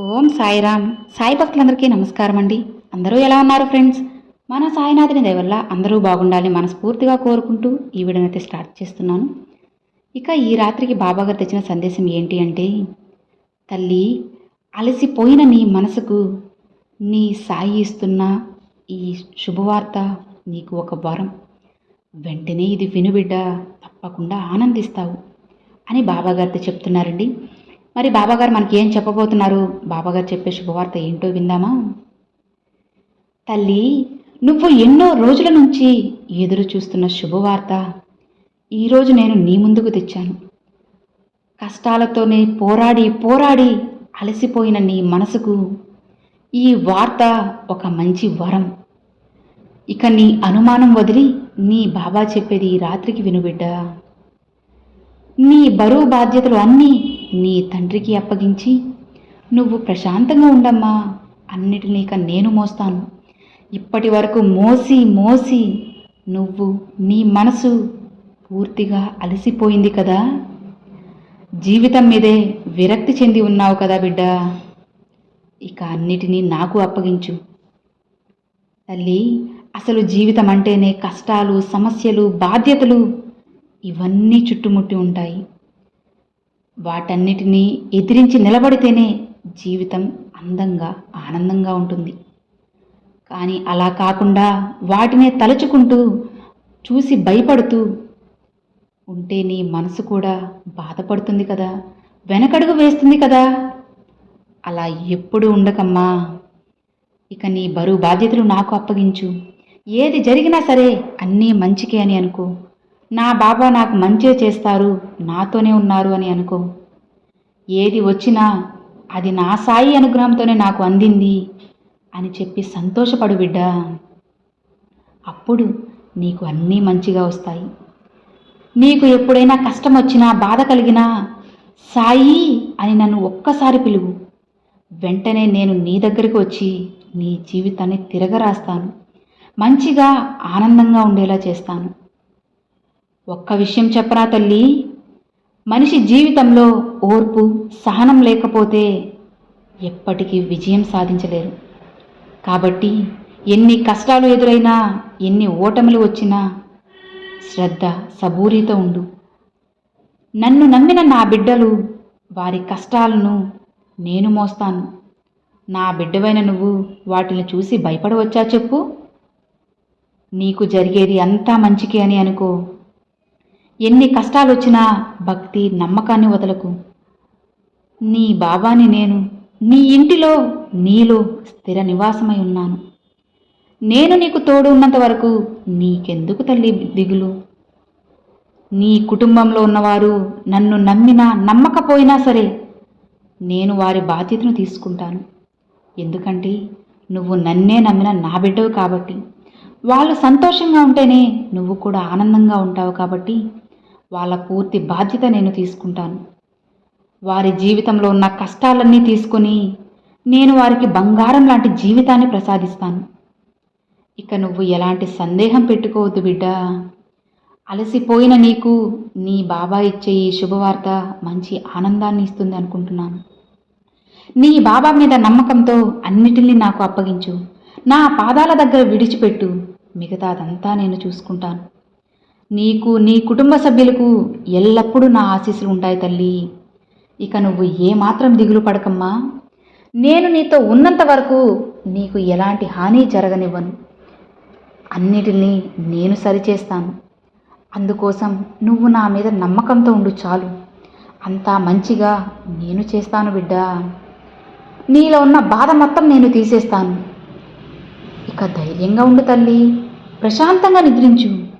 ఓం సాయిరామ్. సాయి భక్తులందరికీ నమస్కారం అండి అందరూ ఎలా ఉన్నారు ఫ్రెండ్స్? మన సాయినాథుని దయవల్ల అందరూ బాగుండాలని మనస్ఫూర్తిగా కోరుకుంటూ ఈ వీడియోని అయితే స్టార్ట్ చేస్తున్నాను. ఇక ఈ రాత్రికి బాబా గారు తెచ్చిన సందేశం ఏంటి అంటే తల్లి అలసిపోయిన నీ మనసుకు నీ సాయి ఇస్తున్న ఈ శుభవార్త నీకు ఒక వరం. వెంటనే ఇది వినుబిడ్డ తప్పకుండా ఆనందిస్తావు అని బాబాగారితో చెప్తున్నారండి. మరి బాబాగారు మనకి ఏం చెప్పబోతున్నారు? బాబాగారు చెప్పే శుభవార్త ఏంటో విందామా? తల్లి నువ్వు ఎన్నో రోజుల నుంచి ఎదురు చూస్తున్న శుభవార్త. ఈరోజు నేను నీ ముందుకు తెచ్చాను. కష్టాలతోనే పోరాడి పోరాడి అలసిపోయిన నీ మనసుకు ఈ వార్త ఒక మంచి వరం. ఇక నీ అనుమానం వదిలి నీ బాబా చెప్పేది ఈ రాత్రికి వినుబిడ్డా నీ బరువు బాధ్యతలు అన్నీ నీ తండ్రికి అప్పగించి నువ్వు ప్రశాంతంగా ఉండమ్మా అన్నిటినీక ఇక నేను మోస్తాను. ఇప్పటి వరకు మోసి మోసి నువ్వు నీ మనసు పూర్తిగా అలసిపోయింది కదా? జీవితం మీదే విరక్తి చెంది ఉన్నావు కదా బిడ్డ? ఇక అన్నిటినీ నాకు అప్పగించు. తల్లి అసలు జీవితం అంటేనే కష్టాలు సమస్యలు బాధ్యతలు ఇవన్నీ చుట్టుముట్టి ఉంటాయి. వాటన్నిటినీ ఎదిరించి నిలబడితేనే జీవితం అందంగా ఆనందంగా ఉంటుంది. కానీ అలా కాకుండా వాటినే తలుచుకుంటూ చూసి భయపడుతూ ఉంటే నీ మనసు కూడా బాధపడుతుంది కదా? వెనకడుగు వేస్తుంది కదా? అలా ఎప్పుడు ఉండకమ్మా. ఇక నీ బరువు బాధ్యతలు నాకు అప్పగించు. ఏది జరిగినా సరే అన్నీ మంచికే అని అనుకో. నా బాబా నాకు మంచే చేస్తారు నాతోనే ఉన్నారు అని అనుకో. ఏది వచ్చినా అది నా సాయి అనుగ్రహంతోనే నాకు అందింది అని చెప్పి సంతోషపడు బిడ్డా. అప్పుడు నీకు అన్నీ మంచిగా వస్తాయి. నీకు ఎప్పుడైనా కష్టం వచ్చినా బాధ కలిగినా సాయి అని నన్ను ఒక్కసారి పిలువు. వెంటనే నేను నీ దగ్గరికి వచ్చి నీ జీవితాన్ని తిరగరాస్తాను. మంచిగా ఆనందంగా ఉండేలా చేస్తాను. ఒక్క విషయం చెప్పరా తల్లి? మనిషి జీవితంలో ఓర్పు సహనం లేకపోతే ఎప్పటికీ విజయం సాధించలేరు. కాబట్టి ఎన్ని కష్టాలు ఎదురైనా ఎన్ని ఓటములు వచ్చినా శ్రద్ధ సబూరితో ఉండు. నన్ను నమ్మిన నా బిడ్డలు వారి కష్టాలను నేను మోస్తాను. నా బిడ్డవైన నువ్వు వాటిని చూసి భయపడవచ్చా చెప్పు? నీకు జరిగేది అంతా మంచికి అని అనుకో. ఎన్ని కష్టాలు వచ్చినా భక్తి నమ్మకాన్ని వదలకు. నీ బాబాని నేను నీ ఇంటిలో నీలో స్థిర నివాసమై ఉన్నాను. నేను నీకు తోడు ఉన్నంత వరకు నీకెందుకు తల్లి దిగులు? నీ కుటుంబంలో ఉన్నవారు నన్ను నమ్మినా నమ్మకపోయినా సరే నేను వారి బాధ్యతను తీసుకుంటాను. ఎందుకంటే నువ్వు నన్నే నమ్మిన నా బిడ్డవు కాబట్టి. వాళ్ళు సంతోషంగా ఉంటేనే నువ్వు కూడా ఆనందంగా ఉంటావు కాబట్టి వాళ్ళ పూర్తి బాధ్యత నేను తీసుకుంటాను. వారి జీవితంలో ఉన్న కష్టాలన్నీ తీసుకొని నేను వారికి బంగారం లాంటి జీవితాన్ని ప్రసాదిస్తాను. ఇక నువ్వు ఎలాంటి సందేహం పెట్టుకోవద్దు బిడ్డ. అలసిపోయిన నీకు నీ బాబా ఇచ్చే ఈ శుభవార్త మంచి ఆనందాన్ని ఇస్తుంది అనుకుంటున్నాను. నీ బాబా మీద నమ్మకంతో అన్నిటినీ నాకు అప్పగించు. నా పాదాల దగ్గర విడిచిపెట్టు. మిగతాదంతా నేను చూసుకుంటాను. నీకు నీ కుటుంబ సభ్యులకు ఎల్లప్పుడూ నా ఆశీస్సులు ఉంటాయి తల్లి. ఇక నువ్వు ఏమాత్రం దిగులు పడకమ్మా. నేను నీతో ఉన్నంత వరకు నీకు ఎలాంటి హాని జరగనివ్వను. అన్నిటినీ నేను సరిచేస్తాను. అందుకోసం నువ్వు నా మీద నమ్మకంతో ఉండు చాలు. అంతా మంచిగా నేను చేస్తాను బిడ్డా. నీలో ఉన్న బాధ మొత్తం నేను తీసేస్తాను. ఇక ధైర్యంగా ఉండు తల్లి. ప్రశాంతంగా నిద్రించు.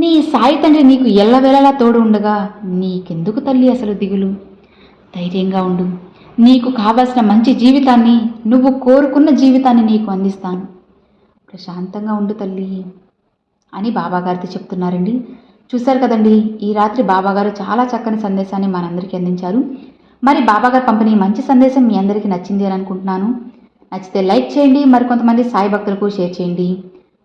నీ సాయి తండ్రి నీకు ఎల్లవేళలా తోడు ఉండగా నీకెందుకు తల్లి అసలు దిగులు? ధైర్యంగా ఉండు. నీకు కావలసిన మంచి జీవితాన్ని నువ్వు కోరుకున్న జీవితాన్ని నీకు అందిస్తాను. ప్రశాంతంగా ఉండు తల్లి అని బాబాగారితో చెప్తున్నారండి. చూశారు కదండి ఈ రాత్రి బాబాగారు చాలా చక్కని సందేశాన్ని మనందరికీ అందించారు. మరి బాబాగారు పంపిణీ మంచి సందేశం మీ అందరికీ నచ్చింది అని అనుకుంటున్నాను. నచ్చితే లైక్ చేయండి మరికొంతమంది సాయి భక్తులకు షేర్ చేయండి.